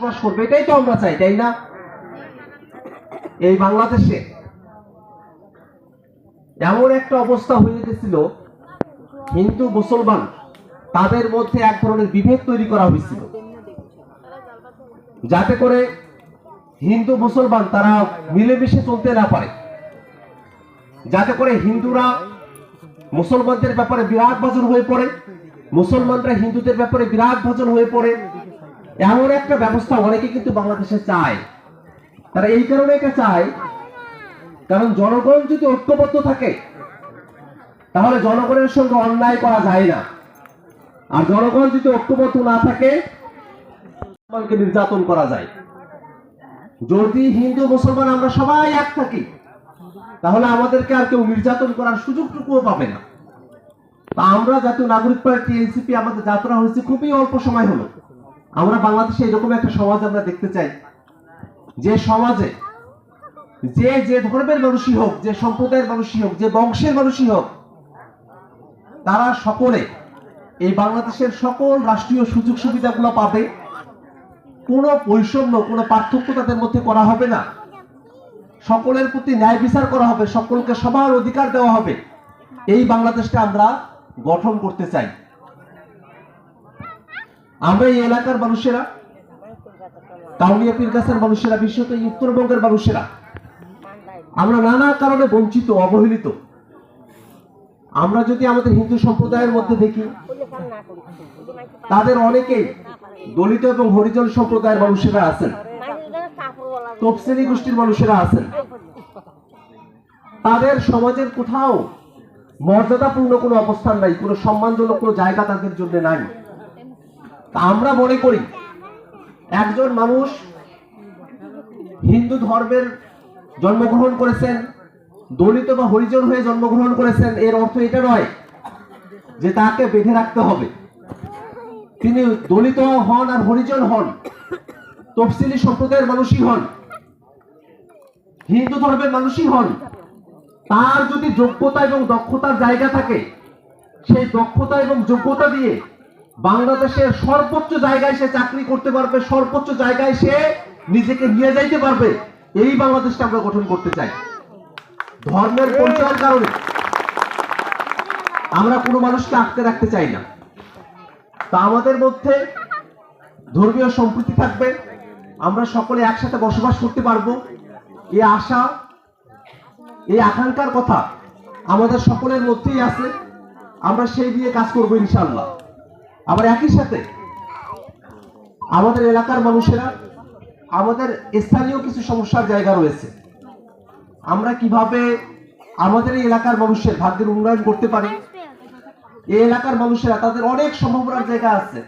করবে, এটাই তো আমরা চাই, তাই না? এই বাংলাদেশে এমন একটা অবস্থা হয়ে গেছিল, হিন্দু, মুসলমান, তাদের মধ্যে এক ধরনের বিভেদ তৈরি করা হয়েছিল। যাতে করে হিন্দু, মুসলমান তারা মিলেমিশে চলতে না পারে। যাতে করে হিন্দুরা মুসলমানদের ব্যাপারে বিরাট ভাজন হয়ে পড়ে, মুসলমানরা হিন্দুদের ব্যাপারে বিরাট ভাজন হয়ে পড়ে। এমন একটা ব্যবস্থা অনেকে কিন্তু বাংলাদেশে চায়। তারা এই কারণে এটা চায়, কারণ জনগণ যদি ঐক্যবদ্ধ থাকে, তাহলে জনগণের সঙ্গে অন্যায় করা যায় না। আর জনগণ যদি ঐক্যবদ্ধ না থাকে নির্যাতন করা যায়। যদি হিন্দু, মুসলমান আমরা সবাই এক থাকি, তাহলে আমাদেরকে আর কেউ নির্যাতন করার সুযোগটুকুও পাবে না। তা আমরা জাতীয় নাগরিক পার্টি, এনসিপি, আমাদের যাত্রা হয়েছে খুবই অল্প সময় হলো। আমরা বাংলাদেশে এরকম একটা সমাজ আমরা দেখতে চাই। যে সমাজে যে যে ধর্মের মানুষই হোক, যে সম্প্রদায়ের মানুষই হোক, যে বংশের মানুষই হোক, তারা সকলে এই বাংলাদেশের সকল রাষ্ট্রীয় সুযোগ সুবিধাগুলো পাবে। কোনো বৈষম্য, কোনো পার্থক্য তাদের মধ্যে করা হবে না। সকলের প্রতি ন্যায় বিচার করা হবে, সকলকে সবার অধিকার দেওয়া হবে। এই বাংলাদেশটা আমরা গঠন করতে চাই। আমরা এই এলাকার মানুষেরা কাউনিয়া পীরগাছের মানুষেরা, বিশেষত এই উত্তরবঙ্গের মানুষেরা, আমরা নানা কারণে বঞ্চিত, অবহেলিত। আমরা যদি আমাদের হিন্দু সম্প্রদায়ের মধ্যে দেখি, তাদের অনেকেই দলিত এবং হরিজন সম্প্রদায়ের মানুষেরা আছেন। তফসিলি গোষ্ঠীর মানুষেরা আছেন। তাদের সমাজের কোথাও মর্যাদাপূর্ণ কোনো অবস্থান নাই, কোনো সম্মানজনক কোনো জায়গা তাদের জন্য নাই। আমরা মনে করি একজন মানুষ হিন্দু ধর্মের জন্মগ্রহণ করেছেন, দলিত বা হরিজন হয়ে জন্মগ্রহণ করেছেন, এর অর্থ এটা নয় যে তাকে বেঁধে রাখতে হবে। তিনি দলিত হন আর হরিজন হন, তফসিলি সম্প্রদায়ের মানুষই হন, হিন্দু ধর্মের মানুষই হন। তার যদি যোগ্যতা এবং দক্ষতার জায়গা থাকে, সেই দক্ষতা এবং যোগ্যতা দিয়ে বাংলাদেশের সর্বোচ্চ জায়গায় সে চাকরি করতে পারবে, সর্বোচ্চ জায়গায় সে নিজেকে নিয়ে যাইতে পারবে। এই বাংলাদেশটা আমরা গঠন করতে চাই। ধর্মের পরিচয়ের কারণে। আমরা কোনো মানুষকে আটকে রাখতে চাই না। তা আমাদের মধ্যে ধর্মীয় সম্প্রীতি থাকবে। আমরা সকলে একসাথে বসবাস করতে পারব। এই আশা, এই আকাঙ্ক্ষার কথা আমাদের সকলের মধ্যেই আছে। আমরা সেই দিয়ে কাজ করব ইনশাল্লাহ আবার একই সাথে আমাদের এলাকার মানুষেরা, আমাদের স্থানীয় কিছু সমস্যার জায়গা রয়েছে। আমরা কীভাবে আমাদের এই এলাকার মানুষের ভাগ্যের উন্নয়ন করতে পারি? এই এলাকার মানুষেরা, তাদের অনেক সম্ভাবনার জায়গা আছে।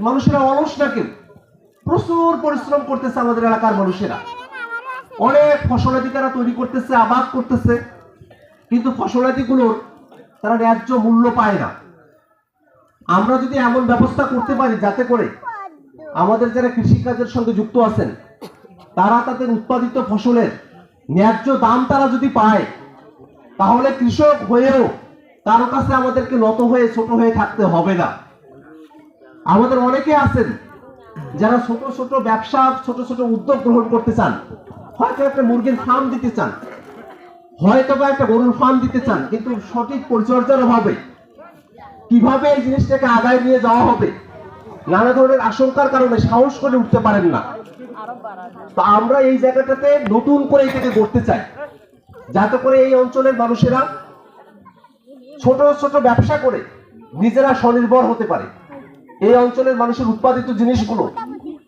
মানুষেরা অলস না কেউ? প্রচুর পরিশ্রম করতেছে আমাদের এলাকার মানুষেরা। অনেক ফসলাদি তারা তৈরি করতেছে, আবাদ করতেছে। কিন্তু ফসলাদিগুলোর তারা ন্যায্য মূল্য পায় না। আমরা যদি এমন ব্যবস্থা করতে পারি যাতে করে আমাদের যারা কৃষিকাজের সঙ্গে যুক্ত আছেন, তারা তাদের উৎপাদিত ফসলের ন্যায্য দাম তারা যদি পায়, তাহলে কৃষক হয়েও তার কাছে আমাদেরকে নত হয়ে, ছোট হয়ে থাকতে হবে না। আমাদের অনেকে আছেন যারা ছোট ছোট ব্যবসা, ছোট ছোট উদ্যোগ গ্রহণ করতে চান। হয়তো একটা মুরগির ফার্ম দিতে চান। হয়তো বা একটা গরুর ফার্ম দিতে চান, কিন্তু সঠিক পরিচর্যার অভাবে কীভাবে এই জিনিসটাকে আগায় নিয়ে যাওয়া হবে? নানা ধরনের আশঙ্কার কারণে সাহস করে উঠতে পারেন না। তা আমরা এই জায়গাটাতে নতুন করে এটাকে করতে চাই। যাতে করে এই অঞ্চলের মানুষেরা ছোট ছোট ব্যবসা করে নিজেরা স্বনির্ভর হতে পারে। এই অঞ্চলের মানুষের উৎপাদিত জিনিসগুলো,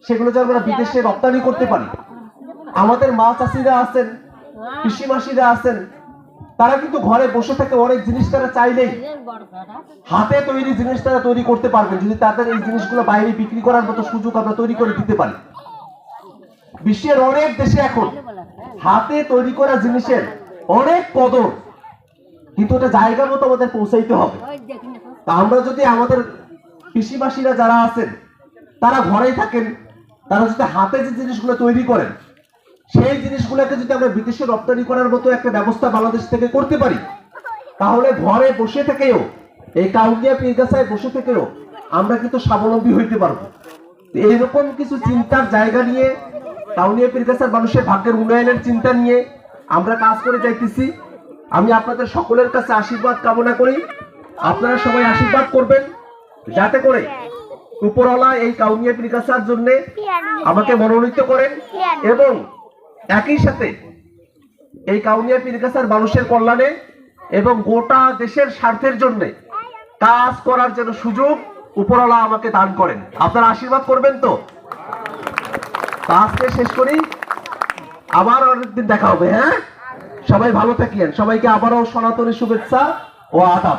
সেগুলো যেন আমরা বিদেশে রপ্তানি করতে পারি। আমাদের মা চাষিরা আছেন কৃষি মাসিরা আছেন তারা কিন্তু ঘরে বসে থেকে অনেক জিনিস তারা চাইলেই হাতে তৈরি জিনিস তারা তৈরি করতে পারবে। যদি তাদের এই জিনিসগুলো বাইরে বিক্রি করার মতো সুযোগ আমরা তৈরি করে দিতে পারি। বিশ্বের অনেক দেশে এখন হাতে তৈরি করা জিনিসের অনেক কদর। কিন্তু ওটা জায়গা মতো আমাদের পৌঁছাইতে হবে। তা আমরা যদি আমাদের কৃষিবাসীরা যারা আছেন তারা ঘরেই থাকেন তারা যদি হাতে যে জিনিসগুলো তৈরি করেন সেই জিনিসগুলোকে যদি আমরা বিদেশে রপ্তানি করার মতো একটা ব্যবস্থা বাংলাদেশ থেকে করতে পারি, তাহলে ঘরে বসে থেকেও, এই কাউন্টিয়া পীরগাছায় বসে থেকেও আমরা কিন্তু স্বাবলম্বী হইতে পারব। এইরকম কিছু চিন্তার জায়গা নিয়ে, কাউনিয়া পীরগাছার মানুষের ভাগ্যের উন্নয়নের চিন্তা নিয়ে আমরা কাজ করে যাইতেছি। আমি আপনাদের সকলের কাছে আশীর্বাদ কামনা করি। আপনারা সবাই আশীর্বাদ করবেন, যাতে করে উপরওয়ালা এই কাউনিয়া পীরগাছার জন্য আমাকে মনোনীত করেন এবং একই সাথে এই কাউনিয়া পীরগাছার মানুষের কল্যাণে এবং গোটা দেশের স্বার্থের জন্য কাজ করার জন্য সুযোগ উপরওয়ালা আমাকে দান করেন। আপনারা আশীর্বাদ করবেন তো আজকে শেষ করি। আবার অনেকদিন দেখা হবে হ্যাঁ? সবাই ভালো থাকিয়েন। সবাইকে আবারও সনাতনী শুভেচ্ছা ও আদাব।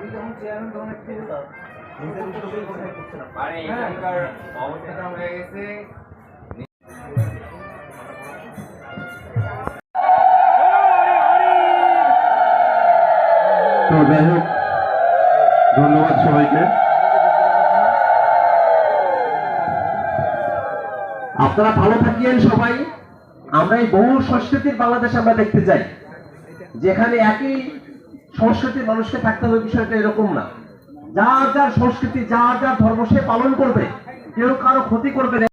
আমি যখন চেয়ারম্যান তখন একটু? মানে এখানকার অবস্থাটা হয়ে গেছে। তো যাই হোক ধন্যবাদ সবাইকে। আপনারা ভালো থাকিয়েন সবাই। আমরা এই বহু সংস্কৃতির বাংলাদেশ আমরা দেখতে চাই। যেখানে একই সংস্কৃতির মানুষকে থাকতে হবে, বিষয়টা এরকম না। যার যার সংস্কৃতি, যার যার ধর্ম সে পালন করবে। কেউ কারও ক্ষতি করবে না।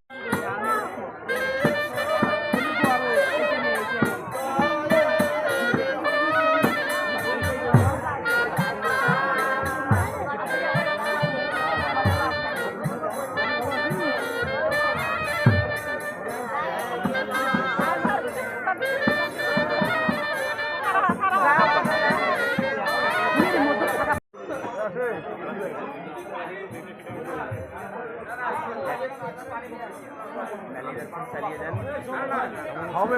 হবে